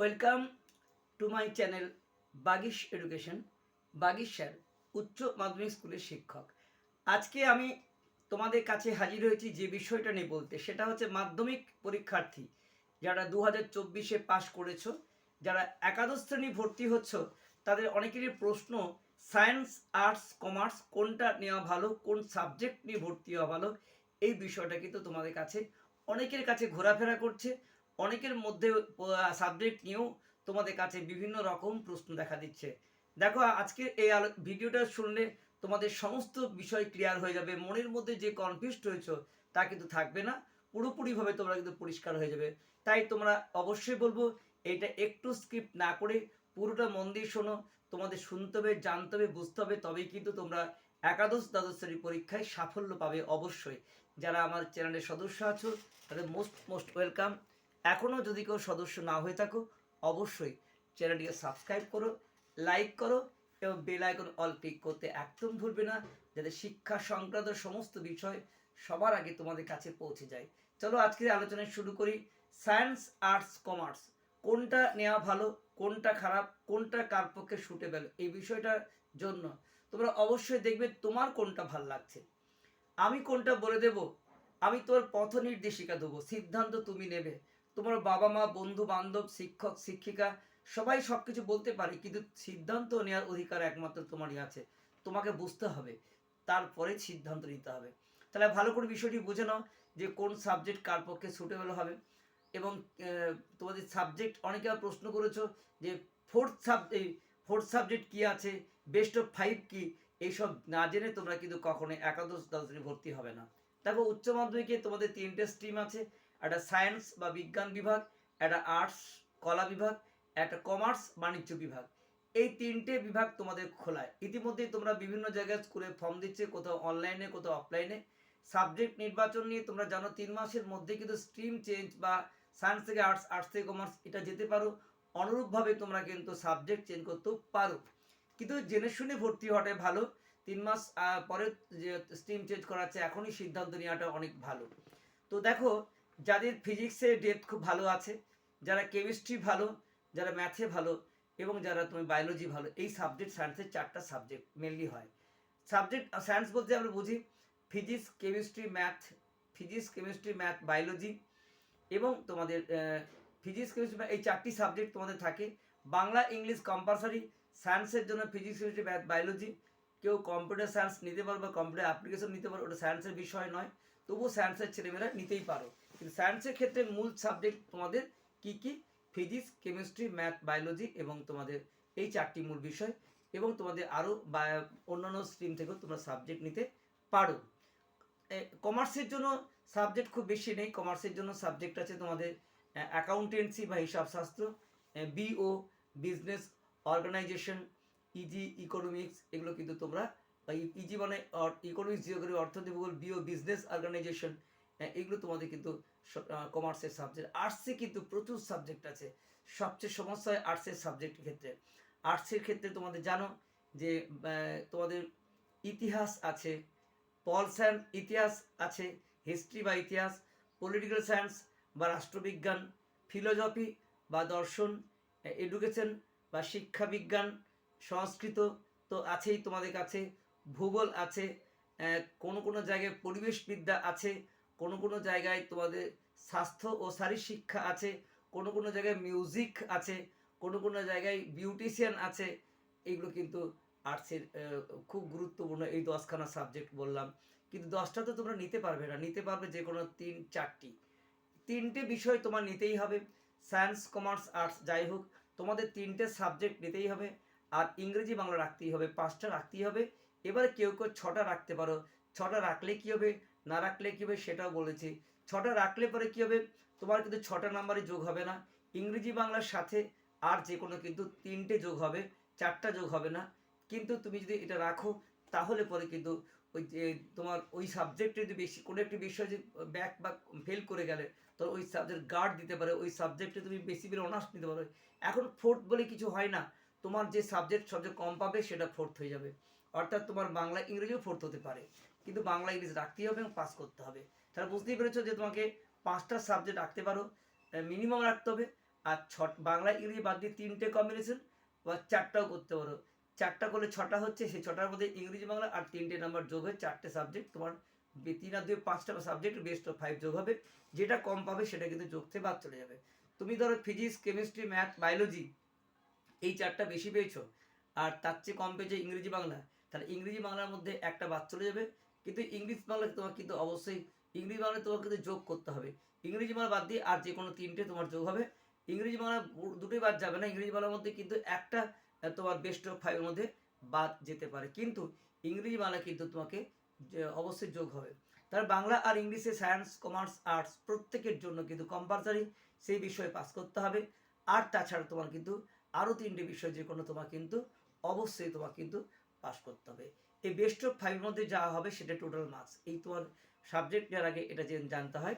Welcome to my channel Bagish education Bagish sir উচ্চ মাধ্যমিক স্কুলের শিক্ষক। আজকে আমি তোমাদের কাছে হাজির হয়েছি যে বিষয়টা নিয়ে বলতে। সেটা হচ্ছে মাধ্যমিক পরীক্ষার্থী যারা দু হাজার চব্বিশে পাশ করেছ, যারা একাদশ শ্রেণি ভর্তি হচ্ছ, তাদের অনেকেরই প্রশ্ন, সায়েন্স, আর্টস, কমার্স, কোনটা নেওয়া ভালো, কোন সাবজেক্ট নিয়ে ভর্তি হওয়া ভালো, এই বিষয়টা কিন্তু তোমাদের কাছে অনেকের কাছে ঘোরাফেরা করছে। অনেকের মধ্যে সাবজেক্ট নিয়েও তোমাদের কাছে বিভিন্ন রকম প্রশ্ন দেখা দিচ্ছে। দেখো আজকে এই ভিডিওটা শুনলে তোমাদের সমস্ত বিষয় ক্লিয়ার হয়ে যাবে, মনের মধ্যে যে কনফিউজড হয়েছো তা কিন্তু থাকবে না, পুরোপুরিভাবে তোমরা কিন্তু পরিষ্কার হয়ে যাবে। তাই তোমরা অবশ্যই বলব, এটা একটু স্ক্রিপ্ট না করে পুরোটা মন দিয়ে শোনো, তোমাদের শুনতে হবে, জানতে হবে, বুঝতে হবে, তবেই কিন্তু তোমরা একাদশ দ্বাদশ শ্রেণি পরীক্ষায় সাফল্য পাবে অবশ্যই। যারা আমার চ্যানেলের সদস্য আছো, তাদের মোস্ট মোস্ট ওয়েলকাম এখনও যদি কেউ সদস্য না হয়ে থাকো, অবশ্যই চ্যানেলটিকে সাবস্ক্রাইব করো লাইক করো এবং বেল আইকন অল ক্লিক করতে একদম ভুলবে না, যাতে শিক্ষা সংক্রান্ত সমস্ত বিষয় সবার আগে তোমাদের কাছে পৌঁছে যায়। চলো আজকের আলোচনা শুরু করি সায়েন্স আর্টস কমার্স কোনটা নেওয়া ভালো, কোনটা খারাপ, কোনটা কার পক্ষে সুটেবেল এই বিষয়টার জন্য তোমরা অবশ্যই দেখবে তোমার কোনটা ভালো লাগছে। আমি কোনটা বলে দেব? আমি তোর পথ নির্দেশিকা দেবো, সিদ্ধান্ত তুমি নেবে। তোমার বাবা মা, বন্ধু বান্ধব, শিক্ষক, শিক্ষিকা, সবাই সব কিছু বলতে পারে, কিন্তু সিদ্ধান্ত নেওয়ার অধিকার একমাত্র তোমারই আছে। তোমাকে বুঝতে হবে, তারপরে সিদ্ধান্ত নিতে হবে। তাহলে ভালো করে বিষয়টি বুঝে নাও যে কোন সাবজেক্ট কার পক্ষে সুটেবল হবে। এবং তোমাদের সাবজেক্ট অনেকে প্রশ্ন করেছ যে ফোর্থ সাব এই ফোর্থ সাবজেক্ট কী আছে বেস্ট অফ ফাইভ কী? এইসব না জেনে তোমরা কিন্তু কখনোই একাদশ দ্বাদশে ভর্তি হবে না। দেখো, উচ্চ মাধ্যমিকে তোমাদের তিনটে স্ট্রিম আছে। একটা সায়েন্স বা বিজ্ঞান বিভাগ, একটা আর্টস, কলা বিভাগ, একটা কমার্স, বাণিজ্য বিভাগ। এই তিনটে বিভাগ তোমাদের খোলায়। ইতিমধ্যেই তোমরা বিভিন্ন জায়গায় স্কুলে ফর্ম দিচ্ছে, কোথাও অনলাইনে কোথাও অফলাইনে সাবজেক্ট নির্বাচন নিয়ে তোমরা জানো, তিন মাসের মধ্যে কিন্তু স্ট্রিম চেঞ্জ বা সায়েন্স থেকে আর্টস আর্টস থেকে কমার্স এটা যেতে পারো। অনুরূপভাবে তোমরা কিন্তু সাবজেক্ট চেঞ্জ করতেও পারো। কিন্তু জেনে শুনে ভর্তি হওয়াটাই ভালো। তিন মাস পরে যে স্ট্রিম চেঞ্জ করাচ্ছে, এখনই সিদ্ধান্ত নেওয়াটা অনেক ভালো। তো দেখো যাদের ফিজিক্সে ডেপথ খুব ভালো আছে, যারা কেমিস্ট্রি ভালো, যারা ম্যাথে ভালো, এবং যারা তুমি বায়োলজি ভালো, এই সাবজেক্ট সায়েন্সের চারটা সাবজেক্ট মেনলি হয়। সাবজেক্ট সায়েন্স বলতে আমরা বুঝি physics chemistry math physics chemistry math biology এবং তোমাদের ফিজিক্স কেমিস্ট্রি এই চারটি সাবজেক্ট তোমাদের থাকে। বাংলা, ইংলিশ কম্পালসারি সায়েন্সের জন্য ফিজিক্স কেমিস্ট্রি ম্যাথ বায়োলজি কেউ কম্পিউটার সায়েন্স নিতে পারো বা কম্পিউটার অ্যাপ্লিকেশন নিতে পারো, ওটা সায়েন্সের বিষয় নয়, তবুও সায়েন্সের ছেলেমেয়েরা নিতেই পারো। কিন্তু সায়েন্সের ক্ষেত্রে মূল সাবজেক্ট তোমাদের কি কি? ফিজিক্স কেমিস্ট্রি ম্যাথ বায়োলজি এবং তোমাদের এই চারটি মূল বিষয় এবং তোমাদের আরও অন্যান্য স্ট্রিম থেকেও তোমরা সাবজেক্ট নিতে পারো। কমার্সের জন্য সাবজেক্ট খুব বেশি নেই। কমার্সের জন্য সাবজেক্ট আছে তোমাদের অ্যাকাউন্টেন্সি বা হিসাবশাস্ত্র BO business organisation easy economics এগুলো কিন্তু তোমরা ইজি মানে ইকোনমিক্স জিওগ্রাফি অর্থনীতি, ভূগোল বিও বিজনেস অর্গানাইজেশন এগুলো তোমাদের কিন্তু কমার্সের সাবজেক্ট আর্টসে কিন্তু প্রচুর সাবজেক্ট আছে। সবচেয়ে সমস্যা হয় আর্টসের সাবজেক্টের ক্ষেত্রে। আর্টসের ক্ষেত্রে তোমাদের জানো যে তোমাদের ইতিহাস আছে, পল সায়েন্স ইতিহাস আছে হিস্ট্রি বা ইতিহাস পলিটিক্যাল সায়েন্স বা রাষ্ট্রবিজ্ঞান ফিলোজফি বা দর্শন এডুকেশন বা শিক্ষা বিজ্ঞান সংস্কৃত তো আছেই তোমাদের কাছে, ভূগোল আছে কোনো কোনো জায়গায় পরিবেশবিদ্যা আছে কোনো কোনো জায়গায় তোমাদের স্বাস্থ্য ও শারীর শিক্ষা আছে, কোনো কোনো জায়গায় মিউজিক আছে, কোনো কোনো জায়গায় বিউটিশিয়ান আছে, এগুলো কিন্তু আর্টসের খুব গুরুত্বপূর্ণ এই দশখানা সাবজেক্ট বললাম। কিন্তু দশটা তো তোমরা নিতে পারবে না, নিতে পারবে যে কোনো তিন, চারটি। তিনটে বিষয় তোমার নিতেই হবে সায়েন্স কমার্স আর্টস যাই হোক, তোমাদের তিনটে সাবজেক্ট নিতেই হবে, আর ইংরেজি, বাংলা রাখতেই হবে, পাঁচটা রাখতেই হবে। এবার কেউ কেউ ছটা রাখতে পারো, ছটা রাখলে কী হবে? না রাখলে কী হবে সেটাও বলেছি। ছটা রাখলে পরে কী হবে? তোমার কিন্তু ছটা নাম্বারে যোগ হবে না। ইংরেজি বাংলার সাথে আর যে কোনো কিন্তু তিনটে যোগ হবে, চারটা যোগ হবে না। কিন্তু তুমি যদি এটা রাখো, তাহলে পরে কিন্তু ওই যে তোমার ওই সাবজেক্টে যদি বেশি, কোনো একটি বিষয় যে ব্যাক বা ফেল করে গেলে, তো ওই সাবজেক্ট গার্ড দিতে পারে। ওই সাবজেক্টে তুমি বেশি বেশি অনার্স নিতে পারো। এখন ফোর্থ বলে কিছু হয় না। তোমার যে সাবজেক্ট সবচেয়ে কম পাবে, সেটা ফোর্থ হয়ে যাবে। অর্থাৎ তোমার বাংলা ইংরেজিও ফোর্থ হতে পারে। কিন্তু বাংলা ইংরেজি রাখতেই হবে এবং পাস করতে হবে। তাহলে বুঝতেই পেরেছ যে তোমাকে পাঁচটা সাবজেক্ট রাখতে পারো। মিনিমাম রাখতে হবে। আর ছ, বাংলা ইংরেজি বাদ দিয়ে তিনটে কম্বিনেশন বা চারটাও করতে পারো। চারটা করলে ছটা হচ্ছে, সেই ছটার মধ্যে ইংরেজি, বাংলা আর তিনটে নাম্বার যোগ হয়ে চারটে সাবজেক্ট তোমার তিন আর দুই পাঁচটা সাবজেক্ট বেস্ট অফ ফাইভ যোগ হবে। যেটা কম পাবে সেটা কিন্তু যোগ থেকে বাদ চলে যাবে। তুমি ধরো ফিজিক্স কেমিস্ট্রি ম্যাথ বায়োলজি এই চারটা বেশি পেয়েছ। আর তার চেয়ে কম পেয়েছ ইংরেজি, বাংলা। তাহলে ইংরেজি বাংলার মধ্যে একটা বাদ চলে যাবে। কিন্তু ইংলিশ বাংলা তোমার কিন্তু অবশ্যই ইংরেজি বাংলা তোমার কিন্তু যোগ করতে হবে। ইংরেজি বাংলা বাদ দিয়ে আর যে কোনো তিনটে তোমার যোগ হবে। ইংরেজি বাংলা দুটোই বাদ যাবে না। ইংরেজি বাংলার মধ্যে কিন্তু একটা তোমার বেস্ট অফ ফাইভের মধ্যে বাদ যেতে পারে। কিন্তু ইংরেজি বাংলা কিন্তু তোমাকে অবশ্যই যোগ হবে। তার বাংলা আর ইংলিশে সায়েন্স কমার্স আর্টস প্রত্যেকের জন্য কিন্তু কম্পালসারি সেই বিষয়ে পাস করতে হবে। আর তাছাড়া তোমার কিন্তু আরও তিনটে বিষয় যে কোনো তোমার কিন্তু অবশ্যই তোমার কিন্তু পাস করতে হবে। এই বেস্ট অফ ফাইভের মধ্যে যা হবে সেটা টোটাল মার্কস এই তোমার সাবজেক্টের আগে এটা জানতে হয়।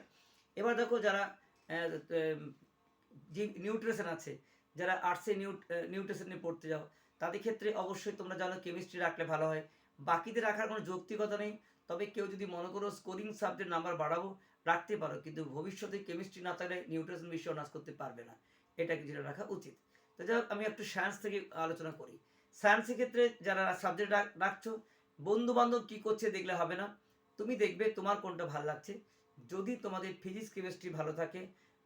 এবার দেখো যারা যে নিউট্রিশন আছে যারা আর্টসে নিউ নিউট্রিশন নিয়ে পড়তে যাও তাদের ক্ষেত্রে অবশ্যই তোমরা জানো কেমিস্ট্রি রাখলে ভালো হয়। বাকিদের রাখার কোনো যৌক্তিকতা নেই। তবে কেউ যদি মনে করো স্কোরিং সাবজেক্ট নাম্বার বাড়াবো রাখতে পারো। কিন্তু ভবিষ্যতে কেমিস্ট্রি না থাকলে নিউট্রিশন বিষয় অনার্স করতে পারবে না। এটা কিছুটা রাখা উচিত। তো যাই হোক, আমি একটু সায়েন্স থেকে আলোচনা করি। সায়েন্সের ক্ষেত্রে যারা সাবজেক্ট রাখছো বন্ধু বান্ধব কী করছে দেখলে হবে না। তুমি দেখবে তোমার কোনটা ভালো লাগছে। যদি তোমাদের ফিজিক্স কেমিস্ট্রি ভালো থাকে,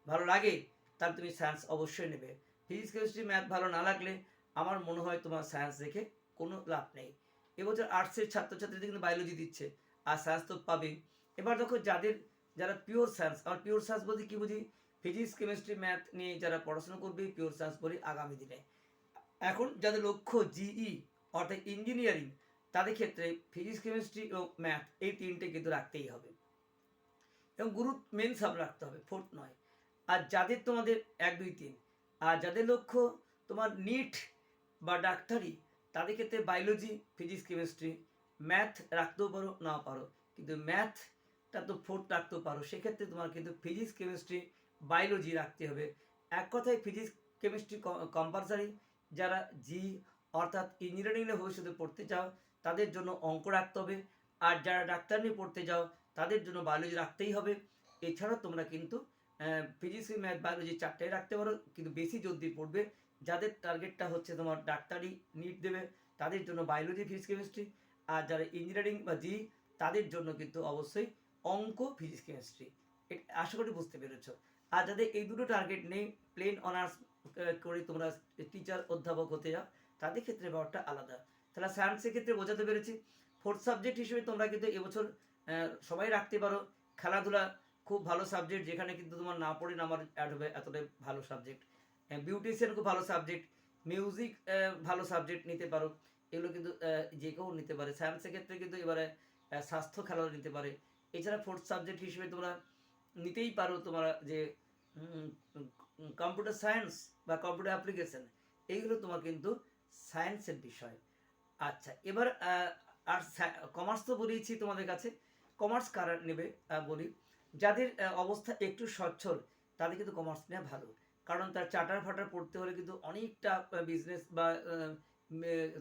ভালো লাগে, তাহলে তুমি সায়েন্স অবশ্যই নেবে। ফিজিক্স কেমিস্ট্রি ম্যাথ ভালো না লাগলে আমার মনে হয় তোমার সায়েন্স দেখে কোনো লাভ নেই। এবছর আর্টসের ছাত্রছাত্রীদের কিন্তু বায়োলজি দিচ্ছে, আর সায়েন্স তো পাবেই। এবার দেখো যাদের, যারা পিওর সায়েন্স আর পিওর সায়েন্স বলতে কী বুঝি? ফিজিক্স কেমিস্ট্রি ম্যাথ নিয়ে যারা পড়াশোনা করবে পিওর সায়েন্স বলি আগামী দিনে। এখন যাদের লক্ষ্য জিই অর্থাৎ ইঞ্জিনিয়ারিং তাদের ক্ষেত্রে ফিজিক্স কেমিস্ট্রি ও ম্যাথ এই তিনটে কিন্তু রাখতেই হবে। এবং গ্রুপ মেন সাব রাখতে হবে ফোর্থ নয়। আর যাদের তোমাদের এক, দুই, তিন, আর যাদের লক্ষ্য তোমার নিট বা ডাক্তারি, তাদের ক্ষেত্রে বায়োলজি ফিজিক্স কেমিস্ট্রি ম্যাথ রাখতেও পারো, নাও পারো। কিন্তু ম্যাথটা তো ফোর্থ রাখতেও পারো। সেক্ষেত্রে তোমার কিন্তু ফিজিক্স কেমিস্ট্রি বায়োলজি রাখতে হবে। এক কথায় ফিজিক্স কেমিস্ট্রি কম্পালসারি যারা জি অর্থাৎ ইঞ্জিনিয়ারিংয়ে ভবিষ্যতে পড়তে চাও, তাদের জন্য অঙ্ক রাখতে হবে। আর যারা ডাক্তার নিয়ে পড়তে যাও তাদের জন্য বায়োলজি রাখতেই হবে। এছাড়াও তোমরা কিন্তু ফিজিক্স ম্যাথ বায়োলজি চারটাই রাখতে পারো। কিন্তু বেশি জোর দিয়ে পড়বে। যাদের টার্গেটটা হচ্ছে তোমার ডাক্তারি নিট দেবে, তাদের জন্য বায়োলজি ফিজিক্স কেমিস্ট্রি আর যারা ইঞ্জিনিয়ারিং বা জি তাদের জন্য কিন্তু অবশ্যই অঙ্ক ফিজিক্স কেমিস্ট্রি আশা করি বুঝতে পেরেছ। আর যাদের এই দুটো টার্গেট নেই প্লেন অনার্স করে তোমরা টিচার অধ্যাপক হতে যাও, তাদের ক্ষেত্রে ব্যাপারটা আলাদা। তাহলে সায়েন্সের ক্ষেত্রে বোঝাতে পেরেছি ফোর্থ সাবজেক্ট হিসেবে তোমরা কিন্তু এবছর সবাই রাখতে পারো। খেলাধুলা খুব ভালো সাবজেক্ট যেখানে কিন্তু তোমার না পড়ে নাম্বার অ্যাড হবে, এতটাই ভালো সাবজেক্ট বিউটিশিয়ান খুব ভালো সাবজেক্ট মিউজিক ভালো সাবজেক্ট নিতে পারো। এগুলো কিন্তু যে কেউ নিতে পারে। সায়েন্সের ক্ষেত্রে কিন্তু এবারে স্বাস্থ্য খেলাধুলা নিতে পারে। এছাড়া ফোর্থ সাবজেক্ট হিসেবে তোমরা নিতেই পারো তোমরা যে কম্পিউটার সায়েন্স বা কম্পিউটার অ্যাপ্লিকেশন এইগুলো তোমার কিন্তু সায়েন্সের বিষয়। আচ্ছা এবার আর কমার্স তো বলেইছি তোমাদের কাছে। কমার্স কারা নেবে বলি। যাদের অবস্থা একটু সচ্ছল, তাদের কিন্তু কমার্স নেওয়া ভালো। কারণ তার চার্টার ফাটার পড়তে হলে কিন্তু অনেকটা বিজনেস বা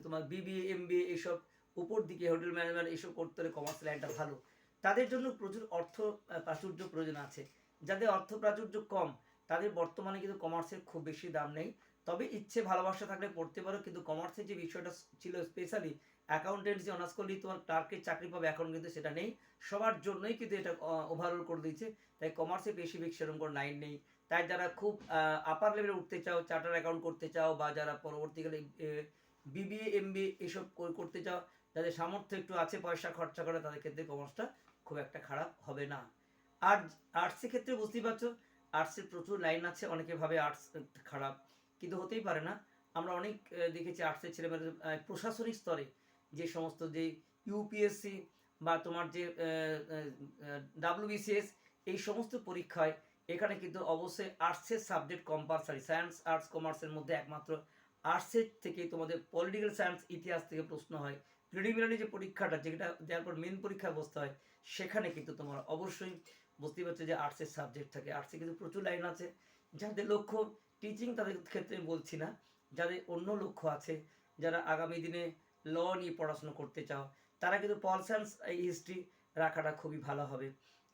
তোমার বিবিএ এমবিএ এইসব উপর দিকে হোটেল ম্যানেজমেন্ট এইসব করতে হলে কমার্স লাইনটা ভালো। তাদের জন্য প্রচুর অর্থ প্রাচুর্য প্রয়োজন আছে। যাদের অর্থ প্রাচুর্য কম তাদের বর্তমানে কিন্তু কমার্সের খুব বেশি দাম নেই। তবে ইচ্ছে ভালোবাসা থাকলে পড়তে পারো, কিন্তু কমার্সের যে বিষয়টা ছিল স্পেশালি অ্যাকাউন্টেন্সি অনার্স করলেই তোমার ক্লার্কের চাকরি পাবে, এখন কিন্তু সেটা নেই। সবার জন্যই কিন্তু এটা ওভারঅল করে দিয়েছে। তাই কমার্সে বেশি বেশি সেরকম কোনো লাইন নেই। তাই যারা খুব আপার লেভেলে উঠতে চাও চার্টার অ্যাকাউন্ট করতে চাও, বা যারা পরবর্তীকালে বিবিএ এমবিএ এসব করতে চাও, যাদের সামর্থ্য একটু আছে, পয়সা খরচা করে, তাদের ক্ষেত্রে কমার্সটা খুব একটা খারাপ হবে না। আর আর্টসের ক্ষেত্রে বুঝতেই পারছ আর্টসের প্রচুর লাইন আছে, অনেকে ভাবে আর্টস খারাপ, কিন্তু হতেই পারে না। আমরা অনেক দেখেছি আর্টসের ছেলেমেয়েদের প্রশাসনিক স্তরে যে সমস্ত যে ইউপিএসসি বা তোমার যে ডাব্লিউবিসিএস এই সমস্ত পরীক্ষায় এখানে কিন্তু অবশ্যই আর্টসের সাবজেক্ট কম্পালসারি সায়েন্স আর্টস কমার্সের মধ্যে একমাত্র আর্টসের থেকে তোমাদের পলিটিক্যাল সায়েন্স ইতিহাস থেকে প্রশ্ন হয়। প্রিলিমিনারি যে পরীক্ষাটা, যেটা দেওয়ার পর মেন পরীক্ষা বসতে হয়, সেখানে কিন্তু তোমার অবশ্যই বুঝতেই পারছ যে আর্টসের সাবজেক্ট থাকে। আর্টসে কিন্তু প্রচুর লাইন আছে। যাদের লক্ষ্য টিচিং তাদের ক্ষেত্রে বলছি না। যাদের অন্য লক্ষ্য আছে, যারা আগামী দিনে ল নিয়ে পড়াশোনা করতে চাও, তারা কিন্তু পল সায়েন্স হিস্ট্রি রাখাটা খুবই ভালো হবে।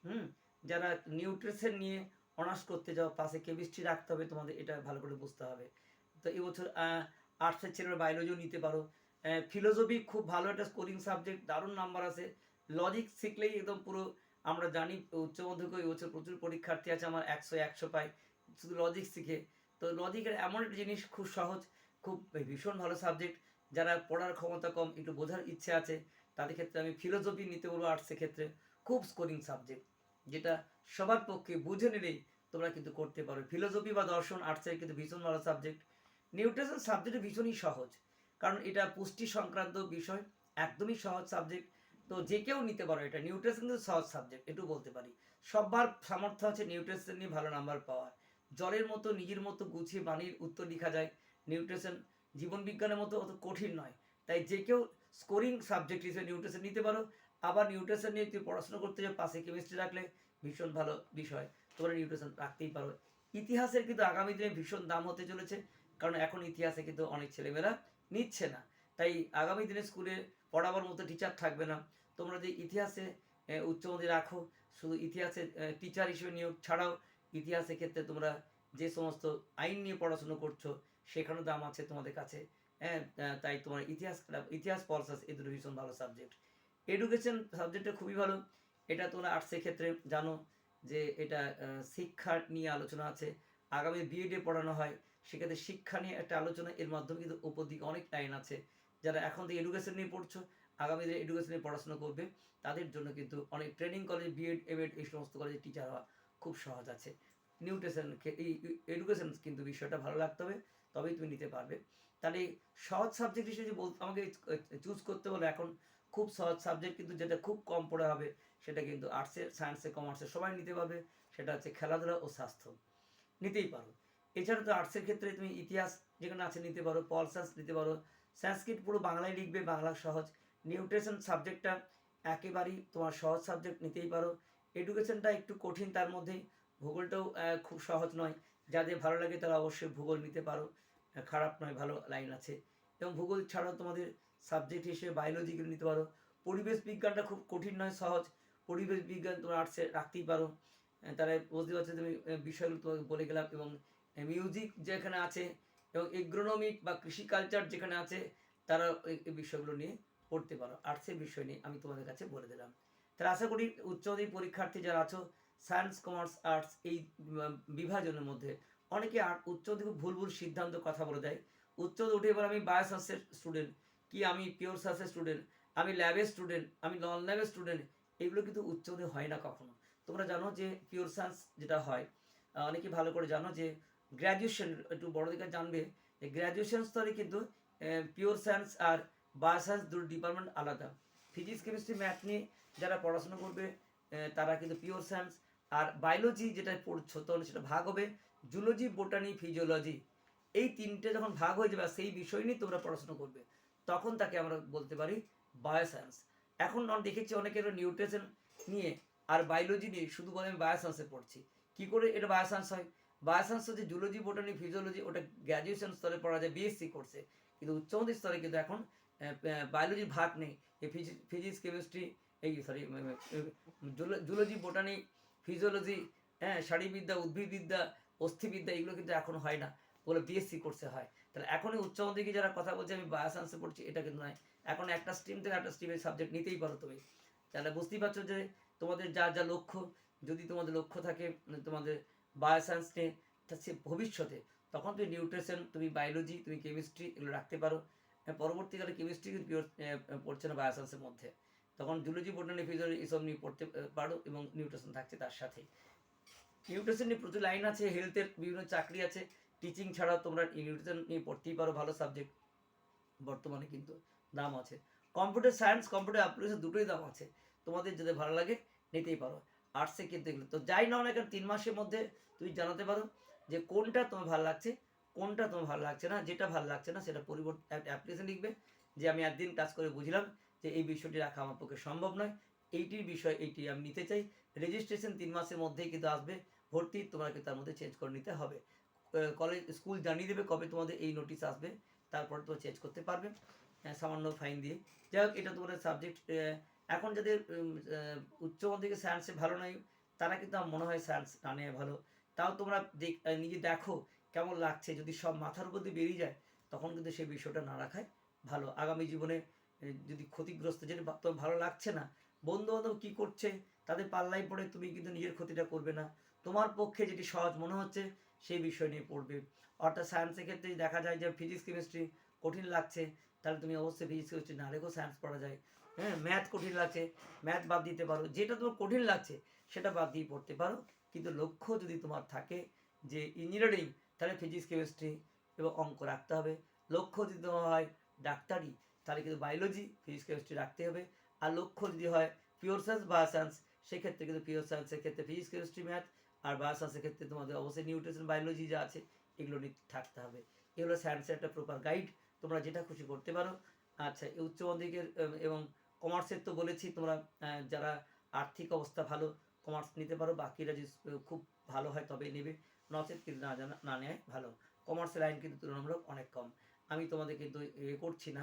হুম? যারা নিউট্রিশন নিয়ে অনার্স করতে যাও পাশে কেমিস্ট্রি রাখতে হবে, তোমাদের এটা ভালো করে বুঝতে হবে। তো এবছর আর্টসের ছেলেরা বায়োলজিও নিতে পারো। ফিলোসফি খুব ভালো একটা স্কোরিং সাবজেক্ট দারুণ নাম্বার আছে। লজিক শিখলেই একদম পুরো আমরা জানি, উচ্চ মাধ্যমিক এবছর প্রচুর পরীক্ষার্থী আছে, আমার একশো একশো পায় শুধু লজিক শিখে। তো লজিকের এমন একটা জিনিস খুব সহজ, খুব ভীষণ ভালো সাবজেক্ট যারা পড়ার ক্ষমতা কম, একটু বোঝার ইচ্ছে আছে, তাদের ক্ষেত্রে আমি ফিলোসফি নিতে বলব আর্টসের ক্ষেত্রে। খুব স্কোরিং সাবজেক্ট যেটা সবার পক্ষে বুঝে নিলেই তোমরা কিন্তু করতে পারো। ফিলোসফি বা দর্শন আর্টসের কিন্তু ভীষণ ভালো সাবজেক্ট নিউট্রিশন সাবজেক্ট ভীষণই সহজ, কারণ এটা পুষ্টি সংক্রান্ত বিষয়, একদমই সহজ সাবজেক্ট তো যে কেউ নিতে পারো এটা। নিউট্রিশন কিন্তু সহজ সাবজেক্ট একটু বলতে পারি। সবার সামর্থ্য আছে নিউট্রিশন নিয়ে ভালো নাম্বার পাওয়ার। জলের মতো, নিজের মতো গুছিয়ে বাণীর উত্তর লেখা যায়। নিউট্রিশন জীবন বিজ্ঞানের মতো অত কঠিন নয়। তাই যে কেউ স্কোরিং সাবজেক্ট হিসেবে নিউট্রিশন নিতে পারো। আবার নিউট্রিশন নিয়ে তুমি পড়াশোনা করতে যাও, পাশে কেমিস্ট্রি রাখলে ভীষণ ভালো বিষয়। তোমরা নিউট্রিশন রাখতেই পারো। ইতিহাসের কিন্তু আগামী দিনে ভীষণ দাম হতে চলেছে। কারণ এখন ইতিহাসে কিন্তু অনেক ছেলেমেয়েরা নিচ্ছে না। তাই আগামী দিনে স্কুলে পড়াবার মতো টিচার থাকবে না। তোমরা যদি ইতিহাসে আহ, উচ্চমন্দি রাখো শুধু ইতিহাসে টিচার হিসেবে নিয়োগ ছাড়াও ইতিহাসের ক্ষেত্রে তোমরা যে সমস্ত আইন নিয়ে পড়াশুনো করছ সেখানেও দাম আছে তোমাদের কাছে। হ্যাঁ তাই তোমার ইতিহাস ইতিহাস পলসাস এই দুটো ভীষণ ভালো সাবজেক্ট এডুকেশন সাবজেক্টটা খুবই ভালো। এটা তোমরা আর্টসের ক্ষেত্রে জানো যে এটা শিক্ষা নিয়ে আলোচনা আছে। আগামী বিএডে পড়ানো হয়। সেক্ষেত্রে শিক্ষা নিয়ে একটা আলোচনা এর মাধ্যমে কিন্তু উপর দিকে অনেক লাইন আছে। যারা এখন থেকে এডুকেশন নিয়ে পড়ছো, আগামী দিনে এডুকেশন পড়াশোনা করবে, তাদের জন্য কিন্তু অনেক ট্রেনিং কলেজ বিএড এমএড এই সমস্ত কলেজে টিচার হওয়া খুব সহজ আছে। নিউট্রিশন এই এডুকেশন কিন্তু বিষয়টা ভালো লাগতে হবে, তবেই তুমি নিতে পারবে। তাহলে সহজ সাবজেক্ট হিসেবে যে বলতে আমাকে চুজ করতে বলে, এখন খুব সহজ সাবজেক্ট কিন্তু যেটা খুব কম পড়া হবে, সেটা কিন্তু আর্টসের সায়েন্সে কমার্সে সবাই নিতে পারবে, সেটা হচ্ছে খেলাধুলা ও স্বাস্থ্য। নিতেই পারো। এছাড়া তো আর্টসের ক্ষেত্রে তুমি ইতিহাস যেখানে আছে নিতে পারো, পল সায়েন্স নিতে পারো সংস্কৃত পুরো বাংলায় লিখবে, বাংলা সহজ। নিউট্রিশন সাবজেক্টটা একেবারেই তোমার সহজ সাবজেক্ট, নিতেই পারো। এডুকেশনটা একটু কঠিন তার মধ্যেই ভূগোলটাও খুব সহজ নয়। যাদের ভালো লাগে তারা অবশ্যই ভূগোল নিতে পারো। খারাপ নয়, ভালো লাইন আছে। এবং ভূগোল ছাড়াও তোমাদের সাবজেক্ট হিসেবে বায়োলজিক্যাল নিতে পারো। পরিবেশ বিজ্ঞানটা খুব কঠিন নয়, সহজ। পরিবেশ বিজ্ঞান তোমরা আর্টসে রাখতেই পারো। তারা বুঝতে পারছ তুমি বিষয়গুলো তোমাকে বলে গেলাম। এবং মিউজিক যেখানে আছে এবং এগ্রোনমিক বা কৃষিকালচার যেখানে আছে, তারা এই বিষয়গুলো নিয়ে পড়তে পারো। আর্টসের বিষয় নিয়ে আমি তোমাদের কাছে বলে দিলাম। তাহলে আশা করি উচ্চ মাধ্যমিক পরীক্ষার্থী যারা আছো সায়েন্স কমার্স আর্টস এই বিভাজনের মধ্যে অনেকে আর্ট উচ্চ মাধ্যমিক ভুল ভুল সিদ্ধান্ত কথা বলে দেয়। উচ্চ উঠে এবার আমি বায়োসায়েন্সের স্টুডেন্ট কি আমি পিওর সায়েন্সের স্টুডেন্ট আমি ল্যাবের স্টুডেন্ট আমি নন ল্যাবের স্টুডেন্ট এগুলো কিন্তু উচ্চ মাধ্যমিক হয় না কখনো। তোমরা জানো যে পিওর সায়েন্স যেটা হয় অনেকে ভালো করে জানো যে গ্র্যাজুয়েশন একটু বড় দিকে জানবে গ্র্যাজুয়েশন স্তরে কিন্তু পিওর সায়েন্স আর বায়োসায়েন্স দুটো ডিপার্টমেন্ট আলাদা। ফিজিক্স কেমিস্ট্রি ম্যাথ নিয়ে যারা পড়াশোনা করবে তারা কিন্তু পিওর সায়েন্স আর বায়োলজি যেটা পড়ছো, তখন সেটা ভাগ হবে জুলজি বোটানি ফিজিওলজি এই তিনটে যখন ভাগ হয়ে যাবে সেই বিষয় নিয়ে তোমরা পড়াশোনা করবে, তখন তাকে আমরা বলতে পারি বায়োসায়েন্স এখন আমরা দেখেছি অনেকের নিউট্রিশন নিয়ে আর বায়োলজি নিয়ে, শুধু বলে আমি বায়োসায়েন্সে পড়ছি। কি করে এটা বায়োসায়েন্স হয়? বায়োসায়েন্স হচ্ছে জুলজি বোটানি ফিজিওলজি ওটা গ্র্যাজুয়েশন স্তরে পড়া যায় বিএসসি কোর্সে কিন্তু উচ্চ মাধ্যমিক স্তরে কিন্তু এখন বায়োলজির ভাগ নেই। এই ফিজিক্স কেমিস্ট্রি এই সরি জুলজি বোটানি ফিজিওলজি হ্যাঁ শারীরবিদ্যা, উদ্ভিদবিদ্যা, অস্থিবিদ্যা, এগুলো কিন্তু এখন হয় না। ওগুলো বিএসসি কোর্সে হয়। তাহলে এখনই উচ্চ মাধ্যমিকে যারা কথা বলছে, আমি বায়োসায়েন্সে পড়ছি, এটা কিন্তু নয়। এখন একটা স্ট্রিম থেকে একটা স্ট্রিমের সাবজেক্ট নিতেই পারো তুমি। তাহলে বুঝতেই পারছ যে তোমাদের যা যা লক্ষ্য, যদি তোমাদের লক্ষ্য থাকে, তোমাদের বায়োসায়েন্স নিয়ে সে ভবিষ্যতে, তখন তুমি নিউট্রিশন, তুমি বায়োলজি, তুমি কেমিস্ট্রি এগুলো রাখতে পারো। পরবর্তীকালে কেমিস্ট্রি কিন্তু পড়ছে না বায়োসায়েন্সের মধ্যে। তখন জুলজি বোটানি ফিজিওলজি এসব নিয়ে পড়তে পারো এবং নিউট্রিশন থাকছে তার সাথে। নিউট্রিশন নিয়ে প্রচুর লাইন আছে হেলথের বিভিন্ন চাকরি আছে। টিচিং ছাড়াও তোমরা নিউট্রিশন নিয়ে পড়তেই পারো, ভালো সাবজেক্ট বর্তমানে কিন্তু দাম আছে। কম্পিউটার সায়েন্স কম্পিউটার অ্যাপ্লিকেশন দুটোই দাম আছে। তোমাদের যদি ভালো লাগে, নিতেই পারো। আর্টসে কিন্তু এগুলো। তো যাই না কেন তিন মাসের মধ্যে তুমি জানাতে পারো যে কোনটা তোমার ভালো লাগছে কোনটা তোমার ভালো লাগছে না যেটা ভালো লাগছে না সেটা পরিবর্তন অ্যাপ্লিকেশন লিখবে যে আমি একদিন কাজ করে বুঝলাম যে এই বিষয়টি রাখা আমার পক্ষে সম্ভব নয়। এইটির বিষয় এইটি আমি নিতে চাই। রেজিস্ট্রেশন তিন মাসের মধ্যেই কিন্তু আসবে ভর্তি তোমাকে তার মধ্যে চেঞ্জ করে নিতে হবে। কলেজ স্কুল জানিয়ে দেবে কবে তোমাদের এই নোটিশ আসবে তারপরে তো চেঞ্জ করতে পারবে। হ্যাঁ, সামান্য ফাইন দিয়ে। যাই হোক এটা তোমাদের সাবজেক্ট এখন যাদের উচ্চ মাধ্যমিকে সায়েন্সে ভালো নয় তারা কিন্তু আমার মনে হয় সায়েন্স না নেওয়া ভালো। তাও তোমরা দেখ নিজে দেখো কেমন লাগছে। যদি সব মাথার উপর দিয়ে বেরিয়ে যায়, তখন কিন্তু সেই বিষয়টা না রাখাই ভালো। আগামী জীবনে যদি ক্ষতিগ্রস্ত যেটা তোমার ভালো লাগছে না বন্ধু বান্ধব কী করছে, তাদের পাল্লাই পড়ে তুমি কিন্তু নিজের ক্ষতিটা করবে না। তোমার পক্ষে যেটি সহজ মনে হচ্ছে, সেই বিষয় নিয়ে পড়বে। অর্থাৎ সায়েন্সের ক্ষেত্রে দেখা যায় যে ফিজিক্স কেমিস্ট্রি কঠিন লাগছে, তাহলে তুমি অবশ্যই ফিজিক্স কেমিস্ট্রি না রেখেও সায়েন্স পড়া যায়। হ্যাঁ ম্যাথ কঠিন লাগছে। ম্যাথ বাদ দিতে পারো, যেটা তোমার কঠিন লাগছে, সেটা বাদ দিয়ে পড়তে পারো। কিন্তু লক্ষ্য যদি তোমার থাকে যে ইঞ্জিনিয়ারিং তাহলে ফিজিক্স কেমিস্ট্রি এবং অঙ্ক রাখতে হবে। লক্ষ্য যদি তোমার হয় ডাক্তারি, তাহলে কিন্তু বায়োলজি ফিজিক্স কেমিস্ট্রি রাখতে হবে। আর লক্ষ্য যদি হয় পিওর সায়েন্স বায়ো সায়েন্স সেক্ষেত্রে কিন্তু পিওর সায়েন্সের ক্ষেত্রে ফিজিক্স কেমিস্ট্রি ম্যাথ আর বায়ো সায়েন্সের ক্ষেত্রে তোমাদের অবশ্যই নিউট্রিশন বায়োলজি যা আছে, এগুলো নিয়ে থাকতে হবে। এগুলো সায়েন্সের একটা প্রপার গাইড তোমরা যেটা খুশি করতে পারো। আচ্ছা উচ্চ মাধ্যমিকের, এবং কমার্সের তো বলেছি, তোমরা যারা আর্থিক অবস্থা ভালো কমার্স নিতে পারো, বাকিরা যদি খুব ভালো হয় তবে নেবে। নচেত কিন্তু না জানা, না নেয় ভালো। কমার্সের লাইন কিন্তু তুলনামূলক অনেক কম। আমি তোমাদের কিন্তু এ করছি না,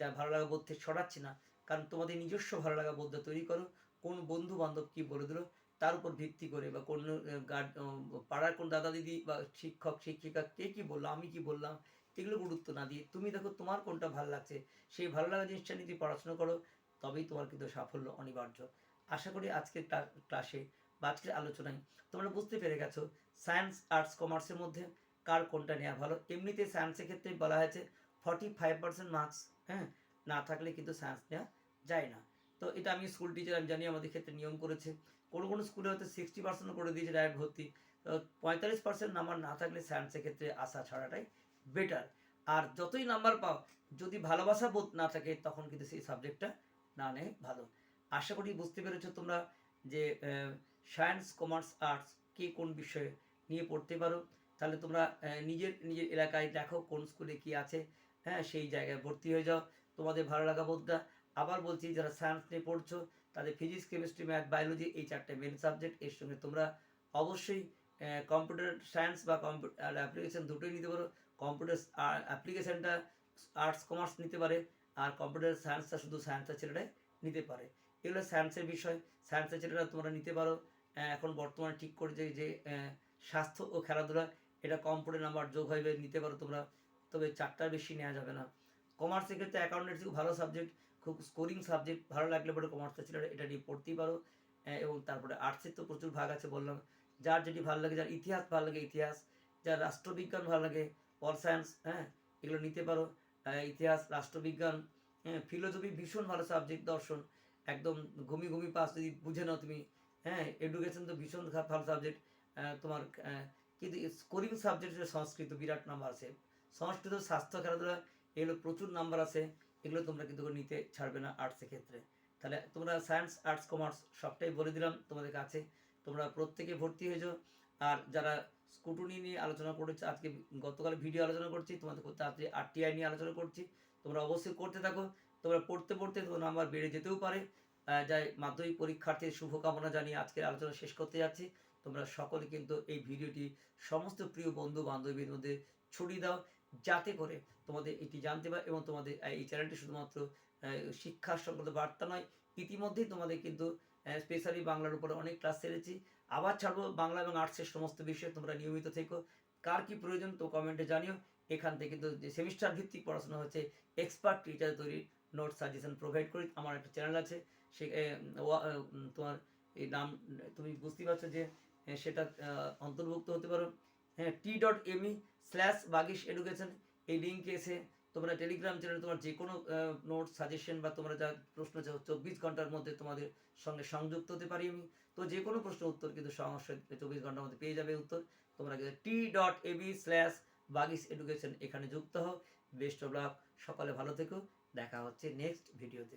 যা ভালো লাগা বোধ থেকে ছড়াচ্ছি না, কারণ তোমাদের নিজস্ব ভালো লাগা বোধটা তৈরি করো, কোন বন্ধু বান্ধব কী বলে দিল, তার উপর ভিত্তি করে বা কোন গার্ড পাড়ার কোন দাদা দিদি বা শিক্ষক, শিক্ষিকা, কে কি বলল, আমি কি বললাম, এগুলো গুরুত্ব না দিয়ে, তুমি দেখো তোমার কোনটা ভালো লাগছে, সেই ভালো লাগা জিনিসটা নিয়ে পড়াশোনা করো তবেই তোমার কিন্তু সাফল্য অনিবার্য। আশা করি আজকের ক্লাসে বা আজকের আলোচনায় তোমরা বুঝতে পেরে গেছো সায়েন্স আর্টস কমার্সের মধ্যে কার কোনটা নেওয়া ভালো। এমনিতে সায়েন্সের ক্ষেত্রে বলা হয়েছে ফর্টি ফাইভ পার্সেন্ট মার্কস হ্যাঁ? না থাকলে কিন্তু সায়েন্স নেওয়া যায় না। তো এটা আমি স্কুল টিচার আমি জানি আমাদের ক্ষেত্রে নিয়ম করেছে। কোনো কোনো স্কুলে হয়তো সিক্সটি পার্সেন্ট করে দিয়েছে ডাইরেক্ট ভর্তি। তো পঁয়তাল্লিশ পার্সেন্ট নাম্বার না থাকলে সায়েন্সের ক্ষেত্রে আসা ছাড়াটাই বেটার আর যতই নাম্বার পাও, যদি ভালোবাসা বোধ না থাকে, তখন কিন্তু সেই সাবজেক্টটা না নেয় ভালো। আশা করি বুঝতে পেরেছ তোমরা যে সায়েন্স কমার্স আর্টস কে কোন বিষয়ে নিয়ে পড়তে পারো। তাহলে তোমরা নিজের নিজের এলাকায় দেখো কোন স্কুলে কি আছে। হ্যাঁ সেই জায়গায় ভর্তি হয়ে যাও। তোমাদের ভালো লাগা বোধটা আবার বলছি, যারা সায়েন্স নিয়ে পড়ছো, তাদের ফিজিক্স কেমিস্ট্রি ম্যাথ বায়োলজি এই চারটে মেন সাবজেক্ট এর সঙ্গে তোমরা অবশ্যই কম্পিউটার সায়েন্স বা কম্পিউটার অ্যাপ্লিকেশন দুটোই নিতে পারো। কম্পিউটার অ্যাপ্লিকেশনটা আর্টস কমার্স নিতে পারে। আর কম্পিউটার সায়েন্সটা শুধু সায়েন্সের ছেলেরাই নিতে পারে। এগুলো সায়েন্সের বিষয়। সায়েন্সের ছেলেরা তোমরা নিতে পারো এখন বর্তমানে ঠিক করেছে যে স্বাস্থ্য ও খেলাধুলা, এটা কম পড়ে নাম্বার যোগ হয়ে নিতে পারো তোমরা, তবে চারটার বেশি নেওয়া যাবে না। কমার্সের ক্ষেত্রে অ্যাকাউন্টেন্সি খুব ভালো সাবজেক্ট খুব স্কোরিং সাবজেক্ট ভালো লাগলে পরে কমার্সের ছেলেরা এটা নিয়ে পড়তেই পারো। এবং তারপরে আর্টসের তো প্রচুর ভাগ আছে বললাম। যার যেটি ভালো লাগে, যার ইতিহাস ভালো লাগে, ইতিহাস, যার রাষ্ট্রবিজ্ঞান ভালো লাগে পল সায়েন্স হ্যাঁ এগুলো নিতে পারো। ইতিহাস, রাষ্ট্রবিজ্ঞান হ্যাঁ ফিলোসফি ভীষণ ভালো সাবজেক্ট দর্শন। একদম ঘুমি ঘুমি পাস যদি বুঝে নাও তুমি। হ্যাঁ এডুকেশন তো ভীষণ ভালো সাবজেক্ট তোমার কিন্তু স্কোরিং সাবজেক্ট সংস্কৃত, বিরাট নাম্বার আছে। সংস্কৃত, স্বাস্থ্য, খেলাধুলা, এগুলো প্রচুর নাম্বার আছে। এগুলো তোমরা কিন্তু নিতে ছাড়বে না আর্টসের ক্ষেত্রে। তাহলে তোমরা সায়েন্স আর্টস কমার্স সবটাই বলে দিলাম তোমাদের কাছে। তোমরা প্রত্যেকে ভর্তি হয়ে যাও। আর যারা স্কুটুনি নিয়ে আলোচনা করেছে আজকে গতকাল ভিডিও আলোচনা করছি, তোমাদের আজকে আরটিআই নিয়ে আলোচনা করছি। তোমরা অবশ্যই করতে থাকো। তোমরা পড়তে পড়তে তোমার নাম্বার বেড়ে যেতেও পারে। যাই, মাধ্যমিক পরীক্ষার্থীর শুভকামনা জানিয়ে আজকের আলোচনা শেষ করতে যাচ্ছি। তোমরা সকলে কিন্তু এই ভিডিওটি সমস্ত প্রিয় বন্ধু বান্ধবীর মধ্যে ছড়িয়ে দাও, যাতে করে তোমাদের এটি জানতে পারে এবং তোমাদের এই চ্যানেলটি শুধুমাত্র শিক্ষা সংক্রান্ত বার্তা নয়, ইতিমধ্যেই তোমাদের কিন্তু স্পেশালি বাংলার উপরে অনেক ক্লাস ছেড়েছি। আবার ছাড়বো বাংলা এবং আর্টসের সমস্ত বিষয়ে তোমরা নিয়মিত থেকো। কার কি প্রয়োজন তো কমেন্টে জানিও। এখান থেকে কিন্তু যে সেমিস্টার ভিত্তিক পড়াশোনা হচ্ছে এক্সপার্ট টিচার তৈরি নোট সাজেশন প্রোভাইড করি। আমার একটা চ্যানেল আছে, সে তোমার এই নাম, তুমি বুঝতেই পারছ যে সেটা অন্তর্ভুক্ত হতে পারো। হ্যাঁ T dot me slash Bagish education এই লিঙ্কে এসে তোমরা টেলিগ্রাম চ্যানেলে তোমার যে কোনো নোট সাজেশন বা তোমরা যা প্রশ্ন চাও, চব্বিশ ঘণ্টার মধ্যে তোমাদের সঙ্গে সংযুক্ত হতে পারি আমি। তো যে কোনো প্রশ্ন উত্তর কিন্তু সমস্যা চব্বিশ ঘণ্টার মধ্যে পেয়ে যাবে উত্তর। তোমরা T dot AB slash Bagish education এখানে যুক্ত হোক বেস্ট অফ সকালে ভালো থেকো। দেখা হচ্ছে নেক্সট ভিডিওতে।